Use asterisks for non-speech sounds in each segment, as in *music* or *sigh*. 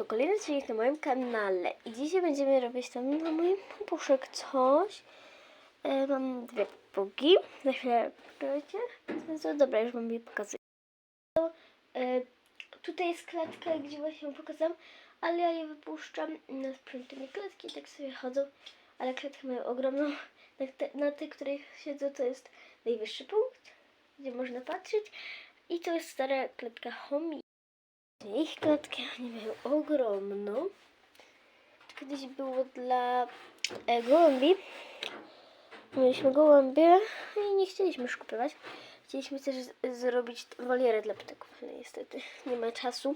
to kolejny odcinek na moim kanale i dzisiaj będziemy robić tam na moim puszek coś. E, mam dwie pugi, za chwilę poczekajcie. No Dobra, już wam je pokazuję. E, tutaj jest klatka, gdzie właśnie ją pokazałam, ale ja je wypuszczam na sprzątanie klatki tak sobie chodzą, ale klatki mają ogromną. Na, te, na której siedzą, to jest najwyższy punkt, gdzie można patrzeć i to jest stara klatka homie. Ich klatki oni mają ogromną. Kiedyś było dla e, gołębi. Mieliśmy gołębie i nie chcieliśmy już kupować. Chcieliśmy też zrobić wolierę dla ptaków, ale niestety nie ma czasu.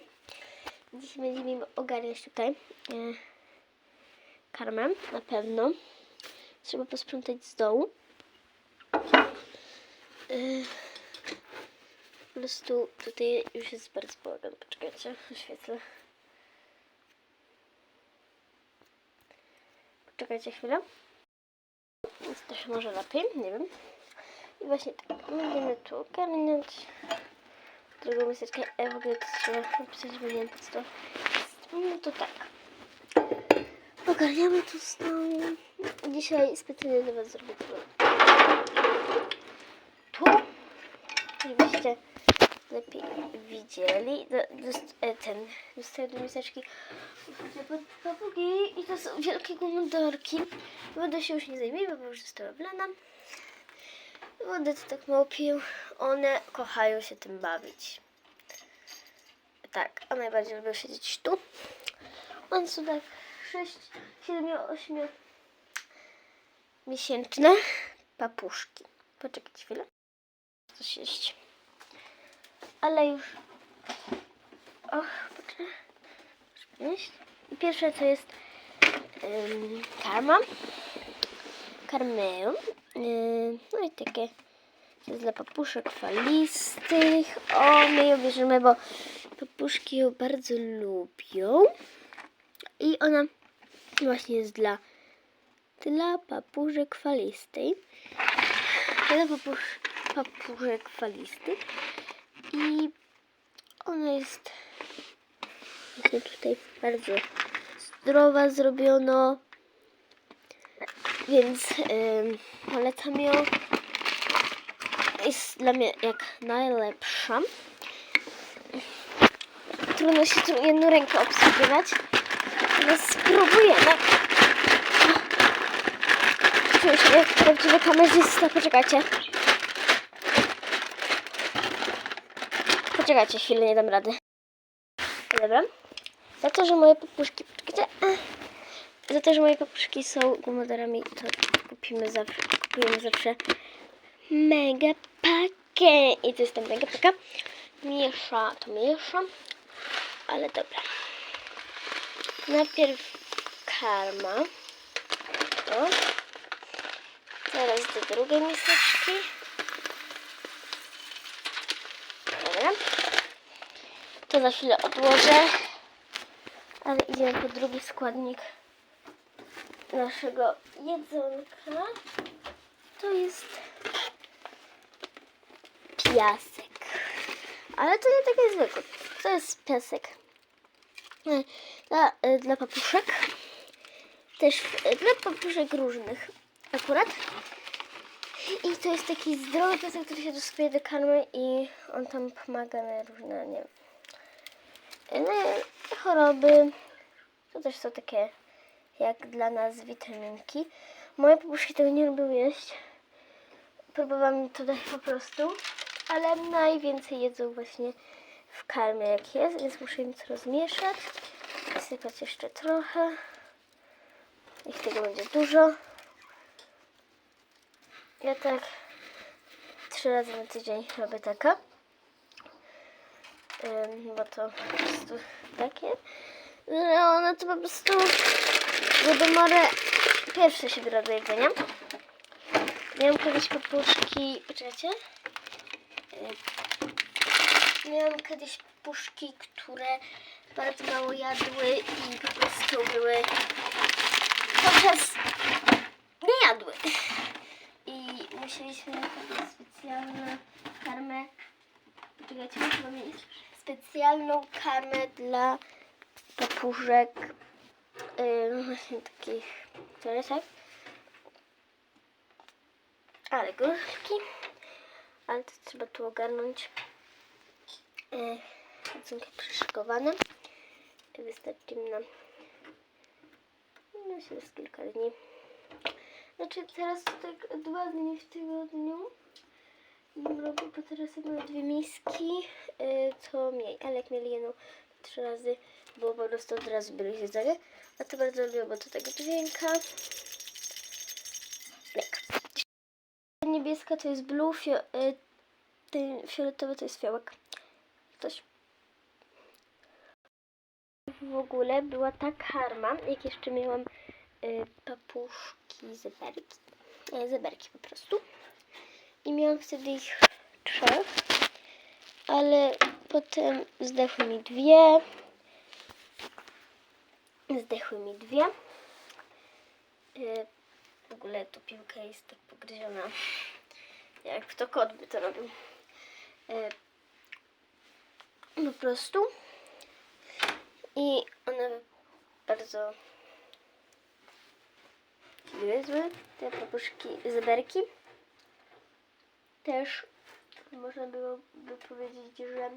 Dzisiaj będziemy im ogarniać tutaj e, karmę, na pewno. Trzeba posprzątać z dołu. E, po prostu tutaj już jest bardzo bałagan. Poczekajcie, oświetlę. Poczekajcie chwilę. Jest też może lepiej, nie wiem. I właśnie tak, będziemy tu ogarniać drugą miseczkę. E, w ogóle to trzeba napisać, bo nie wiem co. No to tak. Ogarniamy tu znowu. Dzisiaj specjalnie dla Was zrobię to. Tu żebyście lepiej widzieli. E, ten, dostaję do miseczki papugi i to są wielkie gumodorki. Wodą się już nie zajmiemy, bo już została wlana. Wodę to tak mało piją. One kochają się tym bawić. Tak, a najbardziej lubią siedzieć tu. One są tak 6, 7, 8 miesięczne papuszki. Poczekajcie chwilę coś jeść. Ale już. O, poczekaj. Pierwsze to jest ym, karma. Karmę. Yy, no i takie. To jest dla papuszek falistych. O, my ją bierzemy, bo papuszki ją bardzo lubią. I ona właśnie jest dla dla papuszek falistej. Dla papusz, papuszek falistych. I ona jest tutaj bardzo zdrowa zrobiono. Więc ym, polecam ją. Jest dla mnie jak najlepsza. Trudno się tu jedną rękę obsługiwać. Ale spróbujemy. Czuję się jak prawdziwy kamerzysta. Poczekajcie. Poczekajcie chwilę, nie dam rady. Dobra. Za to, że moje papuszki... Poczekajcie. Za to, że moje papuszki są gumodorami, to kupimy zawsze, kupujemy zawsze mega pakę. I to jest ta mega paka. Miesza, to miesza. Ale dobra. Najpierw karma. To. Teraz do drugiej miseczki. To za chwilę odłożę. Ale idziemy po drugi składnik naszego jedzonka. To jest piasek. Ale to nie taki zwykły. To jest piasek. E, Dla, e, dla papuszek. Też e, dla papuszek różnych akurat. I to jest taki zdrowy piasek, który się doskleja do karmy i on tam pomaga na różne, nie wiem, choroby. To też są takie jak dla nas witaminki. Moje papuszki tego nie lubią jeść. Próbowałam to dać po prostu, ale najwięcej jedzą właśnie w karmie jak jest, więc muszę im to rozmieszać. Sypać jeszcze trochę. Niech tego będzie dużo. Ja tak trzy razy na tydzień robię taka. Bo to po prostu takie. One to po prostu Głodomore pierwsze się biorą do jedzenia. Miałam kiedyś papuszki. Poczekajcie. Miałam kiedyś papuszki, które bardzo mało jadły i po prostu były podczas nie jadły. I musieliśmy kupić specjalną karmę. Poczekajcie, chyba mieć specjalną karmę dla papuszek, yy, *laughs* takich torebek. Ale gorzki. Ale to trzeba tu ogarnąć. Yy, są przyszykowane. Wystarczy mi na się z kilka dni. Znaczy teraz tak dwa dni w tygodniu robię, bo teraz mam dwie miski, yy, co mniej, ale jak mieli jedną trzy razy, było po prostu od razu byli jedzenie. A to bardzo lubię, bo to tego dźwięka. Tak. Niebieska to jest blue, fio, y, ten fioletowy to jest fiołek. Ktoś. W ogóle była ta karma, jak jeszcze miałam y, papuszki zeberki. Zeberki po prostu. I miałam wtedy ich trzech, ale potem zdechły mi dwie. Zdechły mi dwie. E, w ogóle tu piłka jest tak pogryziona. Jak to kot by to robił. E, po prostu. I one bardzo gryzły. Te papuszki, zeberki. Też można byłoby powiedzieć, że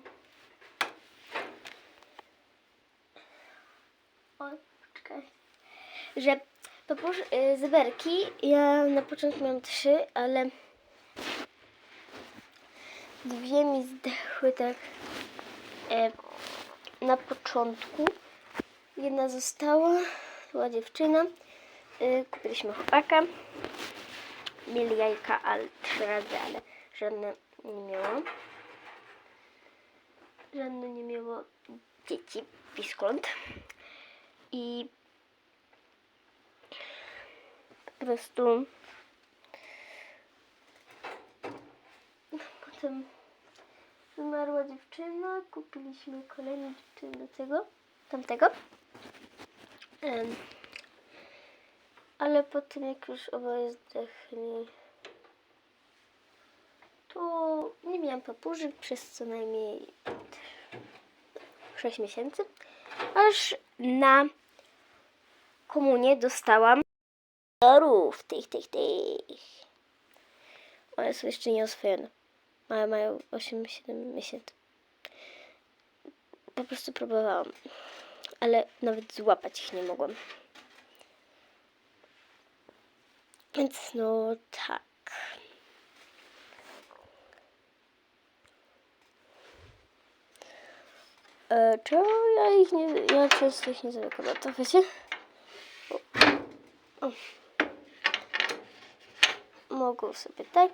o, czekaj. Że papusz, y, zeberki, ja na początku miałam trzy, ale dwie mi zdechły tak e, na początku. Jedna została, była dziewczyna. Y, kupiliśmy chłopaka. Mieli jajka ale trzy razy, ale żadne nie miało. Żadne nie miało dzieci, piskląt. I po prostu potem wymarła dziewczyna, kupiliśmy kolejną dziewczynę do tego, tamtego. Em, ale potem jak już oboje zdechli, to nie miałam papużyk przez co najmniej 6 miesięcy, aż na komunię dostałam torów, tych, tych, tych. One są jeszcze nieoswojone. Mają, mają 8-7 miesięcy. Po prostu próbowałam, ale nawet złapać ich nie mogłam. Więc no tak. E, czy ja ich nie, ja często ich nie zamykam, to wiecie? O. O. Mogą sobie tak.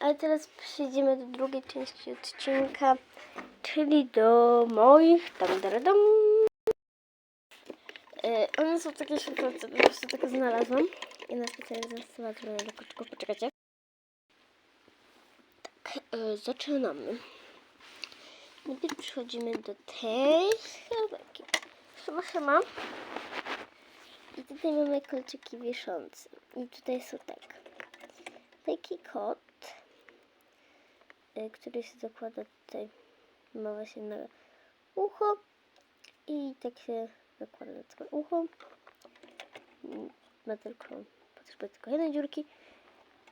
Ale teraz przejdziemy do drugiej części odcinka, czyli do moich tam dam. E, one są takie szybkoce, po prostu takie znalazłam. I na specjalnie do koczku, poczekajcie. Tak, e, zaczynamy. Najpierw przechodzimy do tej herbeki. Chyba chyba. I tutaj mamy kolczyki wiszące. I tutaj są tak. Taki kot, y, który się zakłada tutaj. Ma właśnie na ucho. I tak się zakłada na całe ucho. Ma tylko, potrzebuje tylko jednej dziurki.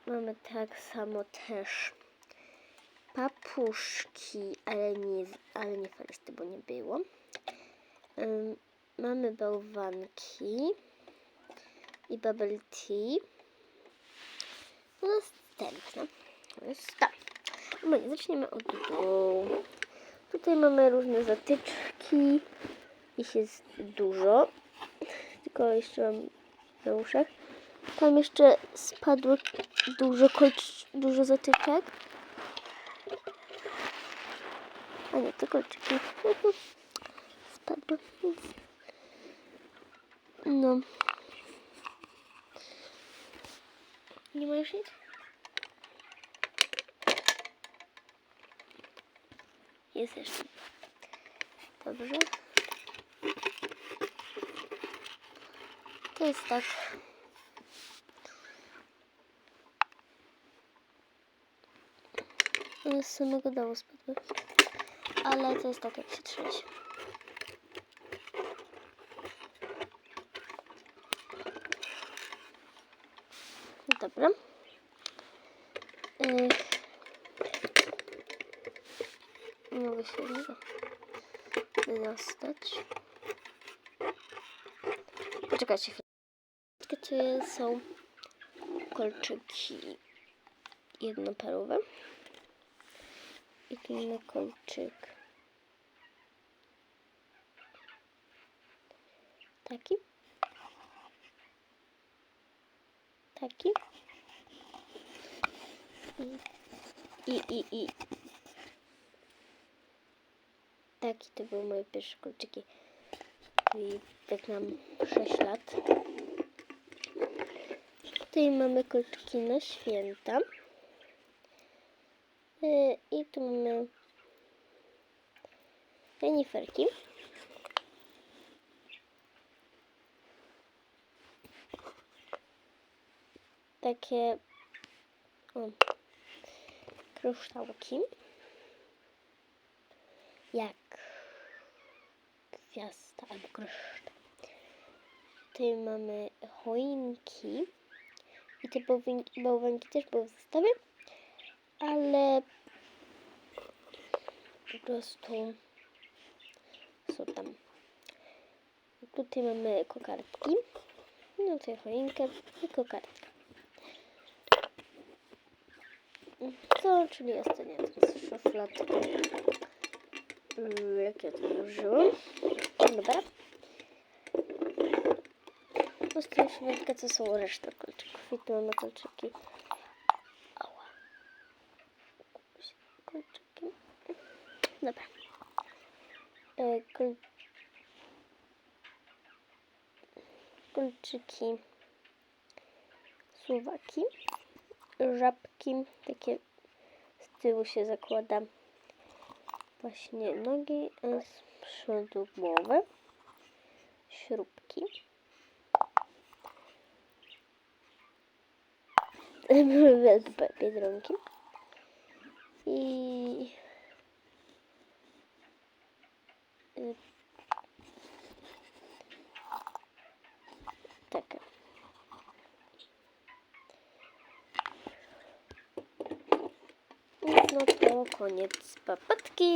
Mamy tak samo też papuszki, ale nie, ale nie falisty, bo nie było. Mamy bałwanki i bubble tea. Następna jest. No nie, zaczniemy od dołu. Tutaj mamy różne zatyczki. Ich jest dużo. Tylko jeszcze mam na uszach. Tam jeszcze spadło dużo, dużo zatyczek. A nie, to kolczyki. Spadły. Nic. No. Nie ma już nic? Jest jeszcze. Dobrze. To jest tak. One ale to jest tak jak się trzeć. Dobra. Yy. Mogę się wydostać. Poczekajcie chwilę. Są kolczyki jednoparowe. I inny kolczyk. Taki. Taki. I, i, i. Taki to były moje pierwsze kolczyki. I tak mam 6 lat. Tutaj mamy kolczyki na święta. Yy, I tu mamy reniferki. Takie o, kryształki. Jak gwiazda albo kryształ. Tutaj mamy choinki. I te bałwanki też były w zestawie, ale po prostu są tam. Tutaj mamy kokardki. No tutaj choinkę i kokardkę. To, czyli ostatnia teraz szufladka. Mm, Jak ja to użyłam. Dobra. Ostatnia szufladka to są reszta kolczyków. I tu mamy kolczyki. Ała. Kolczyki. Dobra. E, kol... Kolczyki. Suwaki. Żabki. Takie z tyłu się zakłada właśnie nogi, z przodu głowę. Śrubki. *laughs* biedronki. I y, taka. No to koniec papatki.